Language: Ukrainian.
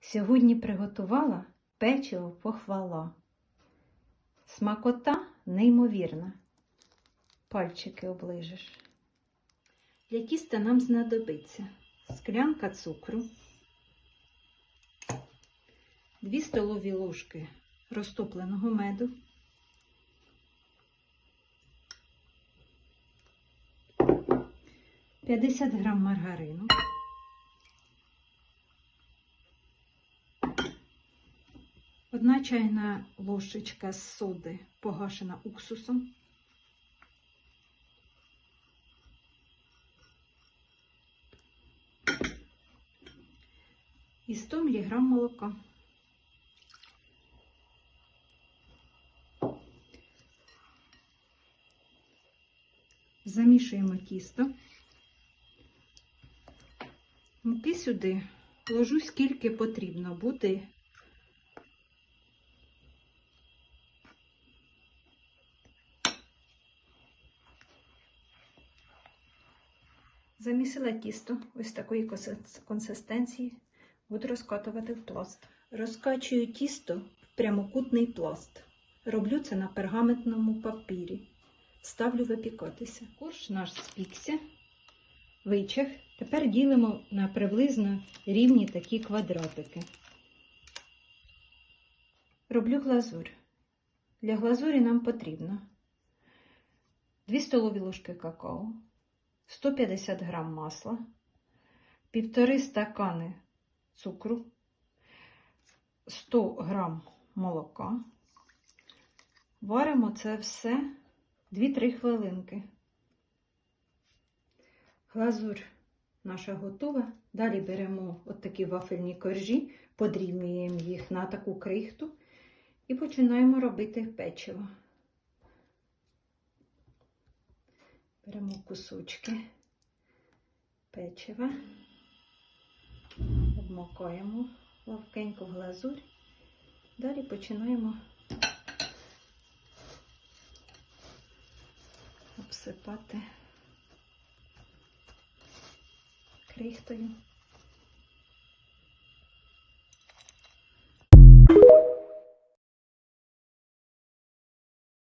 Сьогодні приготувала печиво похвала. Смакота неймовірна. Пальчики оближеш. Для тіста нам знадобиться склянка цукру, 2 столові ложки розтопленого меду, П'ятдесят грам маргарину, одна чайна ложечка соди погашена уксусом, і 100 мг молока. Замішуємо тісто. Муки сюди ложу скільки потрібно буде. Замісила тісто ось такої консистенції. Буду розкатувати в пласт. Розкачую тісто в прямокутний пласт. Роблю це на пергаментному папірі. Ставлю випікатися. Корж наш спікся, вичах. Тепер ділимо на приблизно рівні такі квадратики. Роблю глазурь. Для глазурі нам потрібно 2 столові ложки какао, 150 грам масла, 1,5 стакани цукру, 100 грам молока. Варимо це все 2-3 хвилинки. Глазурь наша готова. Далі беремо от такі вафельні коржі, подрібнюємо їх на таку крихту і починаємо робити печиво. Беремо кусочки печива, обмокаємо ловкенько в глазурь. Далі починаємо обсипати крихтою.